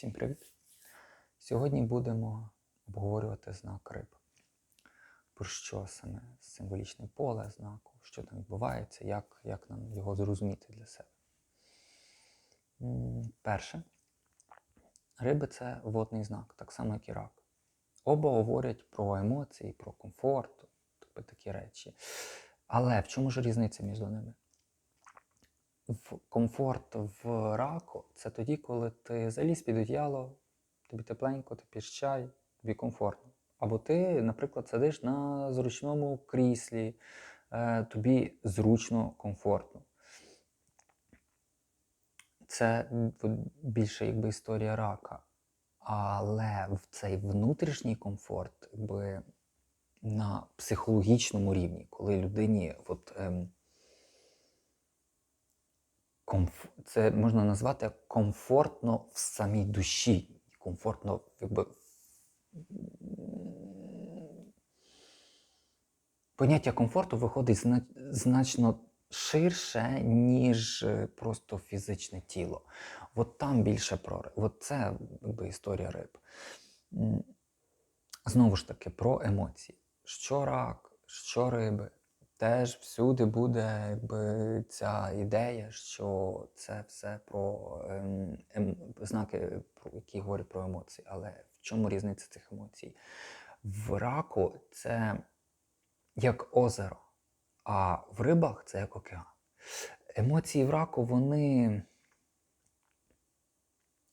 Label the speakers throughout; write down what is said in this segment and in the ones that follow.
Speaker 1: Всім привіт! Сьогодні будемо обговорювати знак риб. Про що саме символічне поле знаку, що там відбувається, як, як нам його зрозуміти для себе. Перше, риби це водний знак, так само, як і рак. Оба говорять про емоції, про комфорт, тобто такі речі. Але в чому ж різниця між ними? В комфорт в раку це тоді, коли ти заліз під одіяло, тобі тепленько, ти п'єш чай, тобі комфортно. Або ти, наприклад, сидиш на зручному кріслі, е, тобі зручно, комфортно. Це більше якби історія рака. Але в цей внутрішній комфорт, якби на психологічному рівні, коли людині от, ем, комф... це можна назвати комфортно в самій душі. Комфортно, якби. Поняття комфорту виходить значно ширше, ніж е, просто фізичне тіло. От там більше про. От це якби, історія риб. Знову ж таки, про емоції. Що рак, що риби, теж всюди буде якби, ця ідея, що це все про ем, ем, знаки, які говорять про емоції. Але в чому різниця цих емоцій? В раку це як озеро, а в рибах це як океан. Емоції в раку, вони.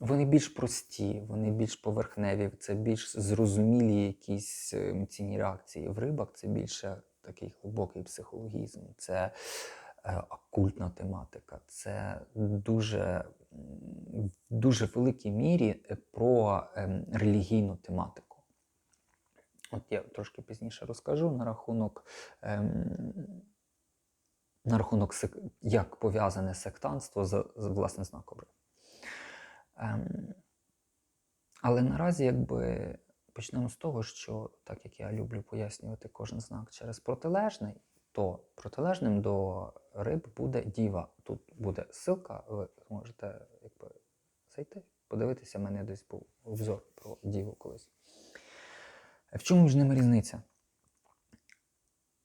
Speaker 1: Вони більш прості, вони більш поверхневі, це більш зрозумілі якісь емоційні реакції. В рибах це більше такий глибокий психологізм, це е, окультна тематика, це дуже, дуже великій мірі про ем, релігійну тематику. От я трошки пізніше розкажу на рахунок, ем, на рахунок як пов'язане сектантство з, з власне знаком. Ем, але наразі, якби почнемо з того, що так як я люблю пояснювати кожен знак через протилежний, то протилежним до риб буде діва. Тут буде ссылка, ви зможете якби, зайти, подивитися, в мене десь був обзор про діву колись. В чому між ними різниця?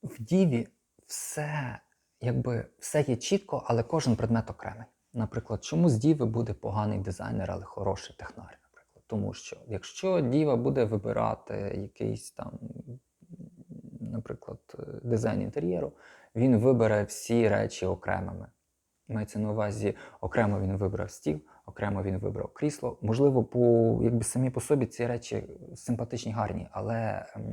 Speaker 1: В діві все, якби, все є чітко, але кожен предмет окремий. Наприклад, чому з діви буде поганий дизайнер, але хороший технар. Тому що якщо діва буде вибирати якийсь там, наприклад, дизайн інтер'єру, він вибере всі речі окремими. Мається на увазі, окремо він вибрав стіл, окремо він вибрав крісло. Можливо, по якби самі по собі ці речі симпатичні, гарні, але ем,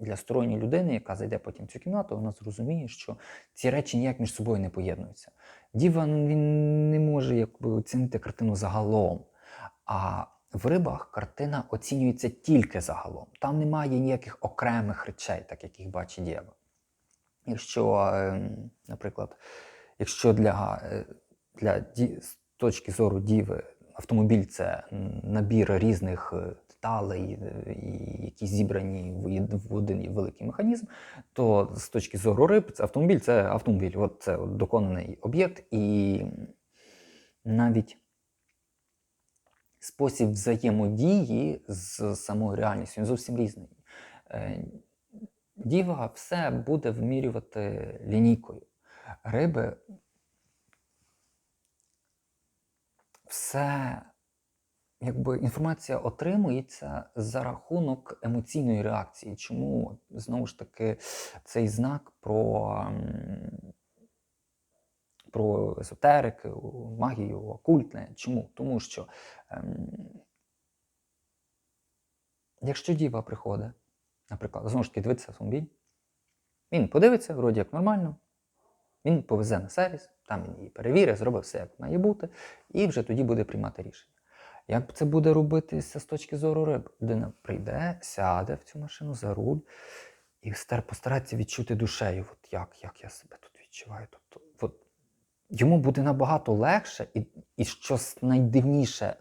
Speaker 1: для сторонньої людини, яка зайде потім в цю кімнату, вона зрозуміє, що ці речі ніяк між собою не поєднуються. Діва ну, він не може якби оцінити картину загалом. А в рибах картина оцінюється тільки загалом. Там немає ніяких окремих речей, так як їх бачить діва. Якщо, ем, наприклад, якщо для, е, для з точки зору діви автомобіль це набір різних е, деталей, е, які зібрані в один великий механізм, то з точки зору риб, це автомобіль це автомобіль. От це доконаний об'єкт, і навіть спосіб взаємодії з самою реальністю він зовсім різний. Е, Діва все буде вимірювати лінійкою. Риби все, якби інформація отримується за рахунок емоційної реакції. Чому знову ж таки цей знак про, про езотерику, магію, окультне? Чому? Тому що ем, якщо діва приходить, наприклад, знову ж таки дивиться автомобіль, він подивиться, вроді як нормально, він повезе на сервіс, там він її перевірить, зробить все, як має бути, і вже тоді буде приймати рішення. Як це буде робитися з точки зору риб? Людина прийде, сяде в цю машину за руль і постарається відчути душею, от як, як я себе тут відчуваю. Тобто, йому буде набагато легше, і, і що найдивніше,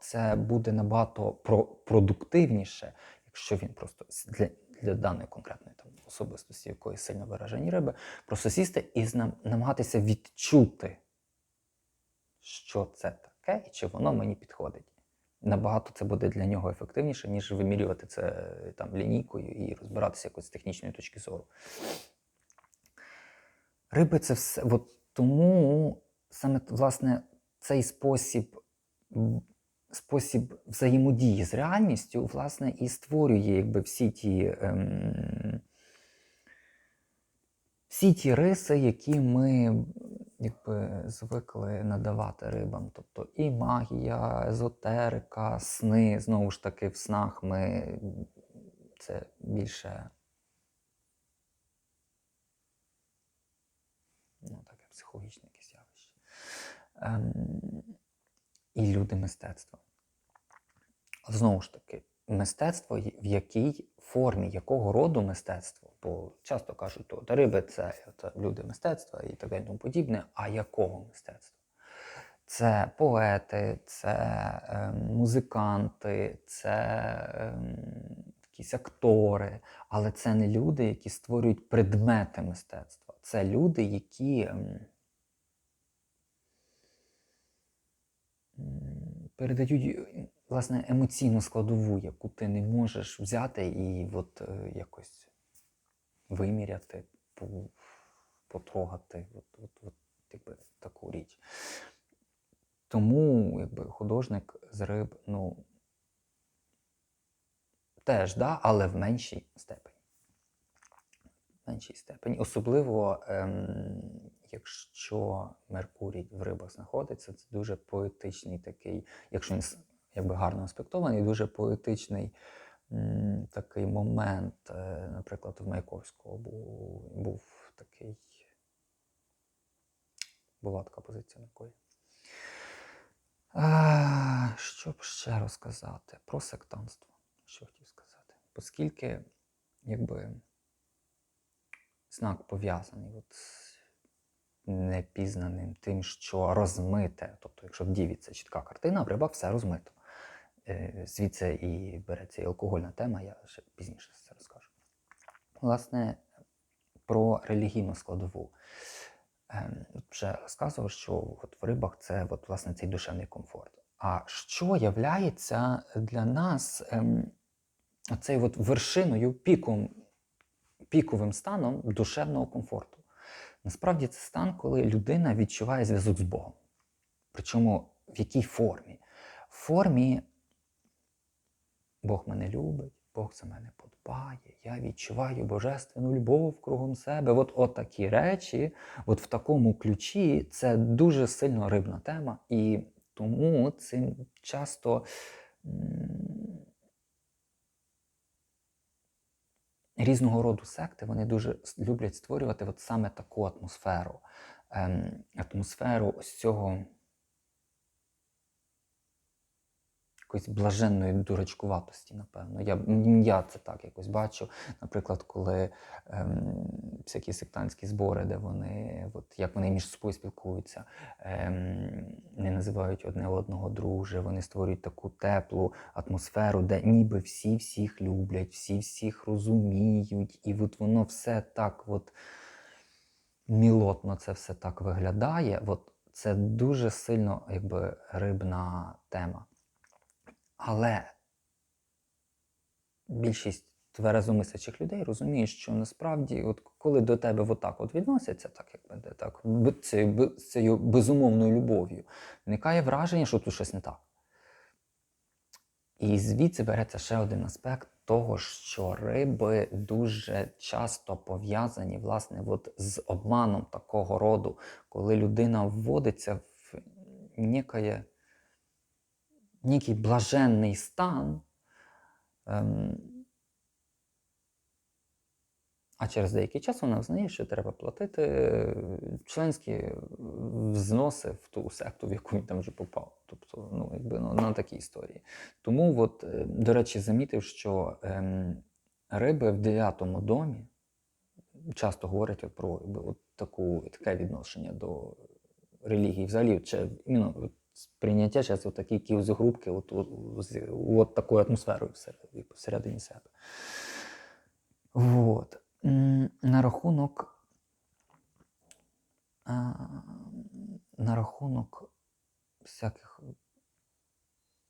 Speaker 1: це буде набагато про, продуктивніше, якщо він просто для, для даної конкретної там, особистості, якої сильно виражені риби, просто сісти і намагатися відчути, що це таке і чи воно мені підходить. Набагато це буде для нього ефективніше, ніж вимірювати це е, там лінійкою і розбиратися якось з технічної точки зору. Риби це все. От тому саме власне цей спосіб, спосіб взаємодії з реальністю, власне, і створює якби всі ті. Ем, всі ті риси, які ми якби, звикли надавати рибам. Тобто і магія, езотерика, сни. Знову ж таки, в снах ми це більше ну, таке психологічне якесь явище. Ем, і люди мистецтва. Знову ж таки, мистецтво, в якій формі, якого роду мистецтво, бо часто кажуть, то риби це, люди мистецтва і так далі тому подібне, а якого мистецтва? Це поети, це е, музиканти, це е, якісь актори, але це не люди, які створюють предмети мистецтва. Це люди, які ем, м, передають власне емоційну складову, яку ти не можеш взяти і от е, якось виміряти, по- потрогати, от, от, от, якби, таку річ. Тому якби, художник з риб, ну, теж, да, але в меншій степені. В меншій степені. Особливо, ем, якщо Меркурій в рибах знаходиться, це дуже поетичний такий, якщо він якби гарно аспектований, дуже поетичний такий момент. Е, Наприклад, в Маяковського був, був такий. Була така позиція. А, що б ще розказати про сектантство? Що хотів сказати? Оскільки, якби знак пов'язаний от непізнаним тим, що розмите. Тобто, якщо в діві це чітка картина, в рибах все розмито. Е, Звідси і береться і алкогольна тема, я ще пізніше це розкажу. Власне, про релігійну складову. Ем, Вже розказував, що от в рибах це от, власне, цей душевний комфорт. А що являється для нас ем, от вершиною, піком, піковим станом душевного комфорту? Насправді це стан, коли людина відчуває зв'язок з Богом. Причому в якій формі? В формі Бог мене любить, Бог за мене подбає, я відчуваю божественну любов кругом себе. От, от такі речі, от в такому ключі це дуже сильно рибна тема, і тому цим часто різного роду секти вони дуже люблять створювати от саме таку атмосферу. Ем, атмосферу ось цього якоїсь блаженної дурачкуватості, напевно. Я, я це так якось бачу. Наприклад, коли ем, всякі сектантські збори, де вони, от, як вони між собою спілкуються, ем, не називають одне одного друже, вони створюють таку теплу атмосферу, де ніби всі всіх люблять, всі всіх розуміють, і от воно все так от мілотно це все так виглядає. От це дуже сильно якби рибна тема. Але більшість тверезомислячих людей розуміє, що насправді, от коли до тебе отак от відносяться, так якби де так, цією, цією безумовною любов'ю, виникає враження, що тут щось не так. І звідси береться ще один аспект того, що риби дуже часто пов'язані власне от з обманом такого роду, коли людина вводиться в некає, некий блаженний стан, ем, а через деякий час вона взнає, що треба платити е, членські взноси в ту секту, в яку він там вже попав. Тобто, ну, якби ну, на такій історії. Тому, от, е, до речі, замітив, що ем, риби в дев'ятому домі часто говорять про от таку, таке відношення до релігії. Взагалі, чи, от, сприйняття от такі якісь групки, от, от, от такою атмосферою всередині, себе. Вот. М, На рахунок. На рахунок всяких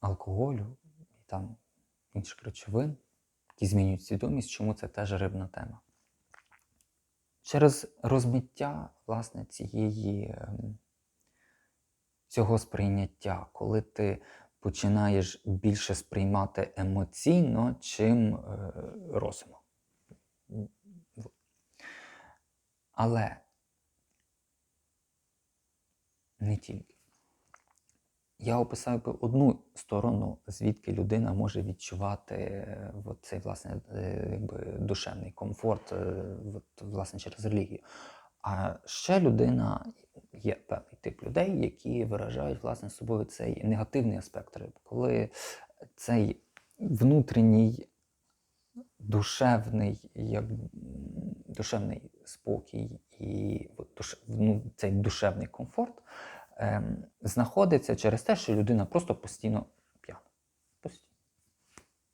Speaker 1: алкоголю і там інших речовин, які змінюють свідомість, чому це теж рибна тема. Через розмиття власне цієї, ем, цього сприйняття, коли ти починаєш більше сприймати емоційно, чим е, розумом. Але не тільки. Я описав би одну сторону, звідки людина може відчувати е, цей власне е, якби, душевний комфорт е, от, власне через релігію. А ще людина є певний тип людей, які виражають власне собою цей негативний аспект риб, коли цей внутрішній душевний, як, душевний спокій і ну, цей душевний комфорт ем, знаходиться через те, що людина просто постійно п'яна.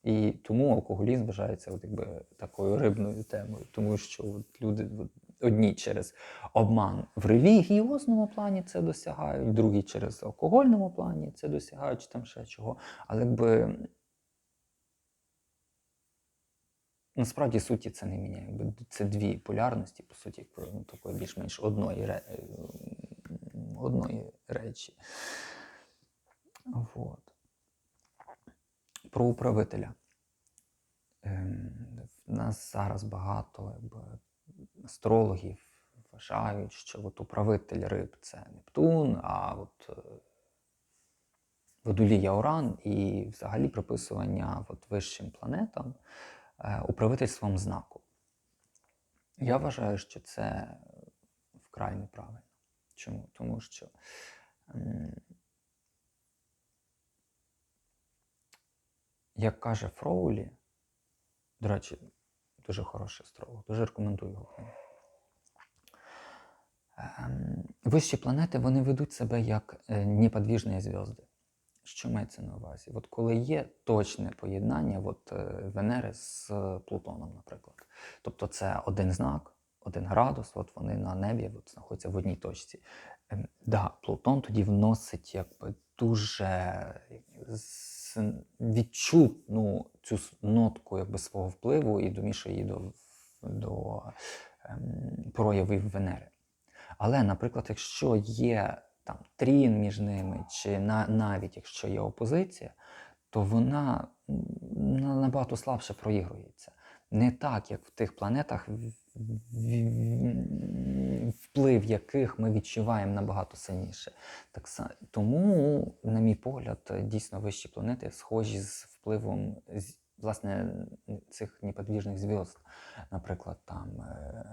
Speaker 1: І тому алкоголізм вважається от, якби, такою рибною темою, тому що от, люди от, одні через обман в релігіозному плані це досягають, другі через алкогольному плані це досягають, чи там ще чого. Але якби насправді суті це не міняє. Це дві полярності, по суті, ну, такої більш-менш одної, ре- одної речі. Вот. Про управителя. Ем, В нас зараз багато якби, астрологів вважають, що от управитель риб це Нептун, а от е, водолія Уран і взагалі приписування от вищим планетам е, управительством знаку. Я вважаю, що це вкрай неправильно. Чому? Тому що як каже Фроулі, до речі, дуже хороший астролог, дуже рекомендую його. Ем, Вищі планети вони ведуть себе як е, неподвіжні зв'язки. Що мається на увазі? От коли є точне поєднання от, е, Венери з е, Плутоном, наприклад. Тобто це один знак, один градус, от вони на небі от, знаходяться в одній точці. Ем, Да, Плутон тоді вносить якби дуже відчутну цю нотку якби, свого впливу і домішує її до, до ем, проявів Венери. Але, наприклад, якщо є там трін між ними, чи на, навіть якщо є опозиція, то вона на- набагато слабше проігрується. Не так, як в тих планетах, вплив яких ми відчуваємо набагато сильніше. Так, тому, на мій погляд, дійсно вищі планети схожі з впливом власне цих неподвіжних зв'язок. Наприклад, там е,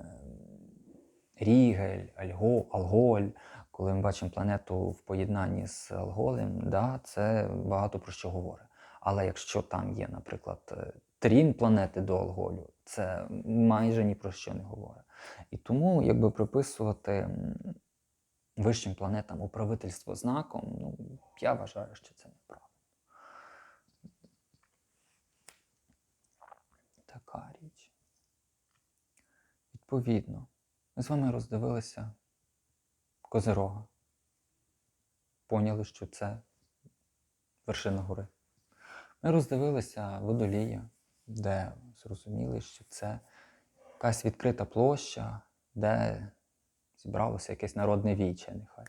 Speaker 1: Рігель, Альго, Алголь. Коли ми бачимо планету в поєднанні з Алголем, да, це багато про що говорить. Але якщо там є, наприклад, трін планети до Алголю, це майже ні про що не говорить. І тому, якби приписувати вищим планетам управительство знаком, ну, я вважаю, що це неправильно. Така річ. Відповідно, ми з вами роздивилися Козирога. Поняли, що це вершина гори. Ми роздивилися водолія, де зрозуміли, що це якась відкрита площа, де зібралося якесь народне віче, нехай.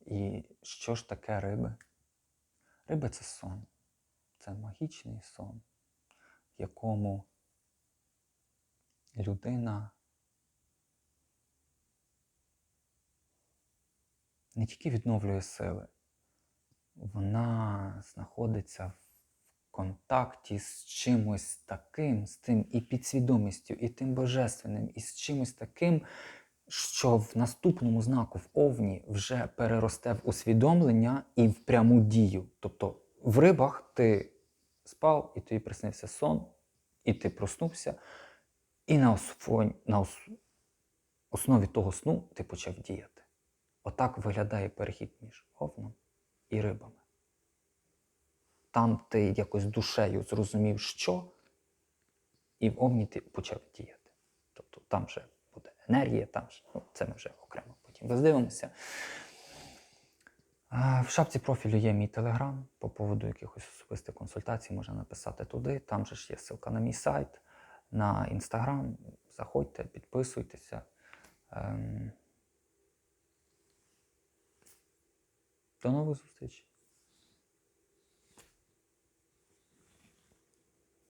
Speaker 1: І що ж таке риби? Риби це сон. Це магічний сон, в якому людина не тільки відновлює сили, вона знаходиться в контакті з чимось таким, з тим і підсвідомістю, і тим божественним, і з чимось таким, що в наступному знаку в Овні вже переросте в усвідомлення і в пряму дію. Тобто в рибах ти спав, і тобі приснився сон, і ти проснувся, і на, осфо- на ос- основі того сну ти почав діяти. Отак виглядає перехід між овном і рибами. Там ти якось душею зрозумів, що, і в овні ти почав діяти. Тобто там вже буде енергія, там ж, ну, це ми вже окремо потім роздивимося. В шапці профілю є мій телеграм. По поводу якихось особистих консультацій можна написати туди. Там же ж є ссылка на мій сайт, на інстаграм. Заходьте, підписуйтеся. Ем, До нових зустрічей.